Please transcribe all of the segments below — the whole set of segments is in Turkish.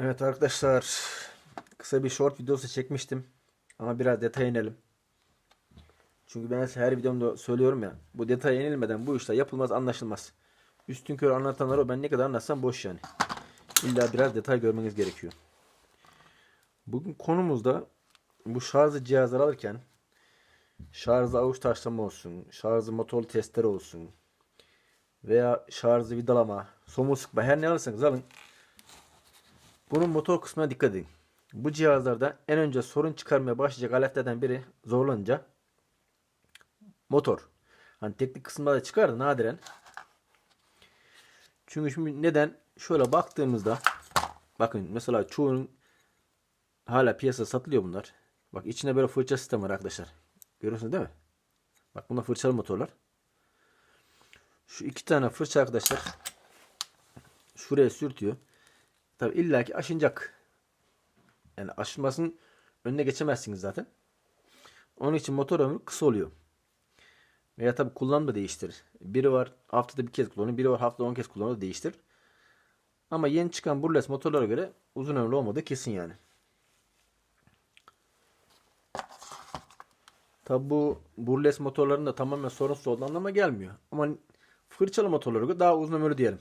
Evet arkadaşlar kısa bir short videosu çekmiştim ama biraz detaya inelim. Çünkü ben her videomda söylüyorum ya bu detaya inilmeden bu işler yapılmaz anlaşılmaz. Üstün körü anlatanlar o ben ne kadar anlatsam boş yani. İlla biraz detay görmeniz gerekiyor. Bugün konumuzda bu şarjı cihazlar alırken şarjı avuç taşlama olsun, şarjı motorlu testere olsun veya şarjı vidalama, somu sıkma her ne alırsanız alın bunun motor kısmına dikkat edin. Bu cihazlarda en önce sorun çıkarmaya başlayacak aletlerden biri zorlanınca motor. Hani teknik çıkar da nadiren. Çünkü şimdi neden? Şöyle baktığımızda bakın mesela çoğunun hala piyasada satılıyor bunlar. Bak içinde böyle fırça sistemi var arkadaşlar. Görüyorsunuz değil mi? Bak bunlar fırçalı motorlar. Şu iki tane fırça arkadaşlar şuraya sürtüyor. Tabi illaki aşınacak. Yani aşınmasının önüne geçemezsiniz zaten. Onun için motor ömrü kısa oluyor. Veya tabi kullanım da değiştirir. Biri var haftada bir kez kullanıyor. Biri var haftada 10 kez kullanıyor da değiştirir. Ama yeni çıkan burles motorlara göre uzun ömürlü olmadığı kesin yani. Tabi bu burles motorların da tamamen sorunsuz olduğu anlamına gelmiyor. Ama fırçalı motorlara göre daha uzun ömürlü diyelim.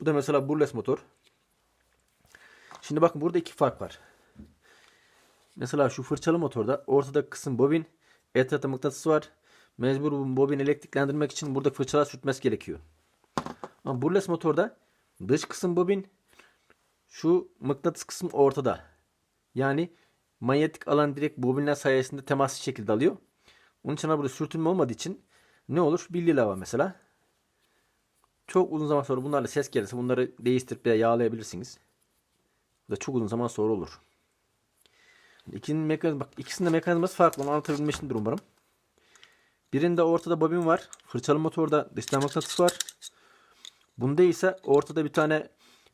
Bu da mesela burles motor. Şimdi bakın burada iki fark var. Mesela şu fırçalı motorda ortada kısım bobin, etrafta mıknatısı var. Mecbur bu bobini elektriklendirmek için burada fırçalar sürtmesi gerekiyor. Ama burles motorda dış kısım bobin, şu mıknatıs kısım ortada. Yani manyetik alan direkt bobinler sayesinde temaslı şekilde alıyor. Onun için burada sürtünme olmadığı için ne olur? Bilye lava mesela. Çok uzun zaman sonra bunlarla ses gelirse bunları değiştirip veya yağlayabilirsiniz. Da çok uzun zaman sonra olur. İkinin mekanizması, bak ikisinin de mekanizması farklı. Onu anlatabilmişimdir umarım. Birinde ortada bobin var. Fırçalı motorda dıştan mıknatıs var. Bunda ise ortada bir tane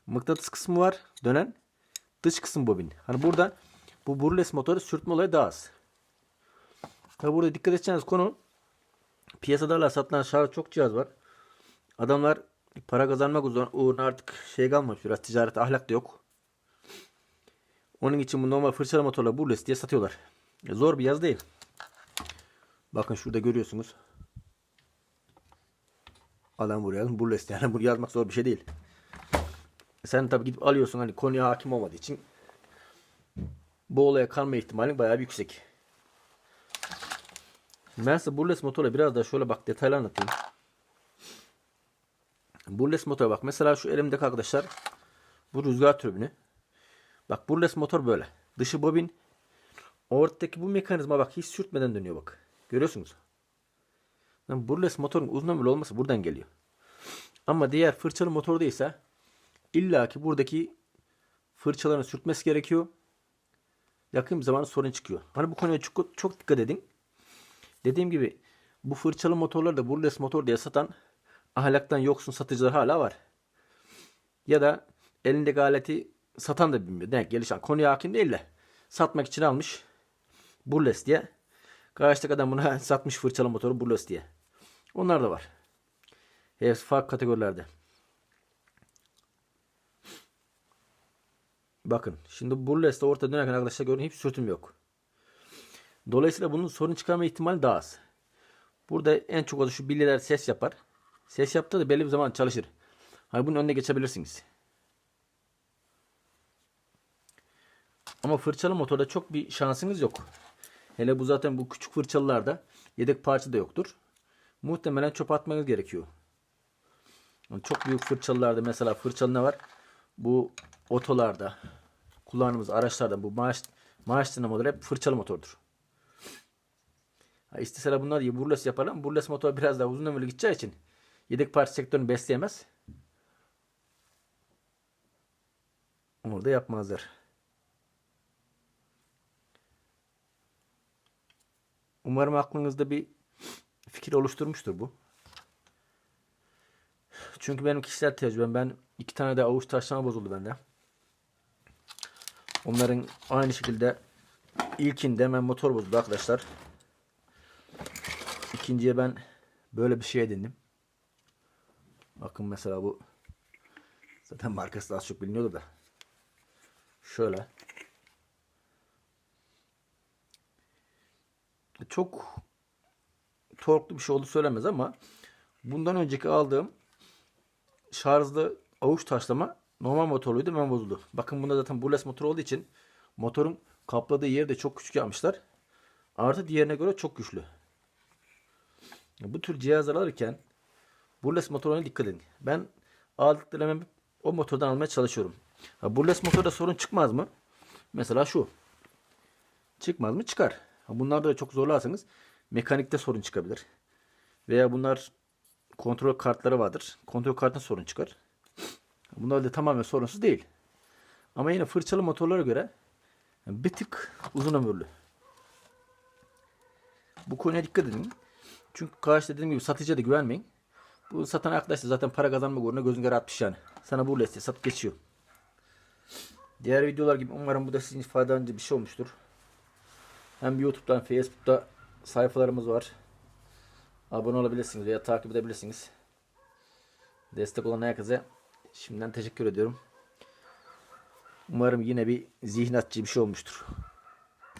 mıknatıs kısmı var. Dönen. Dış kısım bobin. Hani burada bu burles motoru sürtme olayı daha az. Tabi burada dikkat edeceğiniz konu piyasada satılan şarj çok cihaz var. Adamlar para kazanmak uğruna artık şey kalmamış biraz ticaret ahlak da yok. Onun için bu normal fırçalı motorla burles diye satıyorlar. E, Zor bir yaz değil. Bakın şurada görüyorsunuz. Adam buraya burles yani bunu yazmak zor bir şey değil. Sen tabi gidip alıyorsun hani konuya hakim olmadığı için bu olaya kalma ihtimalin bayağı bir yüksek. Size burles motorla biraz daha şöyle bak detaylı anlatayım. Burles motor bak mesela şu elimdeki arkadaşlar bu rüzgar türbünü. Bak burles motor böyle. Dışı bobin. Ortadaki bu mekanizma bak hiç sürtmeden dönüyor bak. Görüyorsunuz. Yani burles motorun uzun ömürlü olması buradan geliyor. Ama diğer fırçalı motor ise illa ki buradaki fırçaların sürtmesi gerekiyor. Yakın bir zaman sorun çıkıyor. Hani bu konuya çok, çok dikkat edin. Dediğim gibi bu fırçalı motorlar da burles motor diye satan ahlaktan yoksun satıcılar hala var. Ya da elindeki aleti satan da bilmiyor. Demek gelişen konuya hakim değil de satmak için almış burles diye. Karşıdaki adam buna satmış fırçalı motoru burles diye. Onlar da var. Hepsi farklı kategorilerde. Bakın şimdi burles de orta dönerken arkadaşlar görün hiç sürtüm yok. Dolayısıyla bunun sorun çıkarma ihtimali daha az. Burada en çok o da şu bilyeler ses yapar. Ses yaptığı da belli bir zaman çalışır. Hani bunun önüne geçebilirsiniz. Ama fırçalı motorda çok bir şansınız yok. Hele bu zaten bu küçük fırçalılarda yedek parça da yoktur. Muhtemelen çöp atmanız gerekiyor. Çok büyük fırçalılarda mesela fırçalı ne var? Bu otolarda kullandığımız araçlarda bu maaş maaş dinamoları hep fırçalı motordur. Ha, isteseler bunlar gibi burles yaparlar burles motor biraz daha uzun ömürlü gideceği için yedek parça sektörünü besleyemez. Onu da yapmazlar. Umarım aklınızda bir fikir oluşturmuştur bu. Çünkü benim kişisel tecrübem ben iki tane de avuç taşlama bozuldu bende. Onların aynı şekilde ilkinde hemen motor bozuldu arkadaşlar. İkinciye ben böyle bir şey edindim. Bakın mesela bu zaten markası az çok biliniyordu da. Şöyle. Çok torklu bir şey oldu söylemez ama bundan önceki aldığım şarjlı avuç taşlama normal motorluydu hemen bozuldu. Bakın bunda zaten burles motor olduğu için motorun kapladığı yeri de çok küçük yapmışlar. Artı diğerine göre çok güçlü. Bu tür cihazlar alırken burles motoruna dikkat edin. Ben aldıklarımı o motordan almaya çalışıyorum. Burles motorda sorun çıkmaz mı? Mesela şu. Çıkmaz mı? Çıkar. Bunlarda da çok zorlarsanız mekanikte sorun çıkabilir. Veya bunlar kontrol kartları vardır. Kontrol kartında sorun çıkar. Bunlar da tamamen sorunsuz değil. Ama yine fırçalı motorlara göre bir tık uzun ömürlü. Bu konuya dikkat edin. Çünkü karşı dediğim gibi satıcıya da güvenmeyin. Bu satan arkadaş da zaten para kazanmak uğruna gözün kara atmış yani. Sana bu liste sat geçiyor. Diğer videolar gibi umarım bu da sizin faydalanıcı bir şey olmuştur. Hem YouTube'dan, Facebook'ta sayfalarımız var. Abone olabilirsiniz veya takip edebilirsiniz. Destek olan herkese şimdiden teşekkür ediyorum. Umarım yine bir zihin açıcı bir şey olmuştur.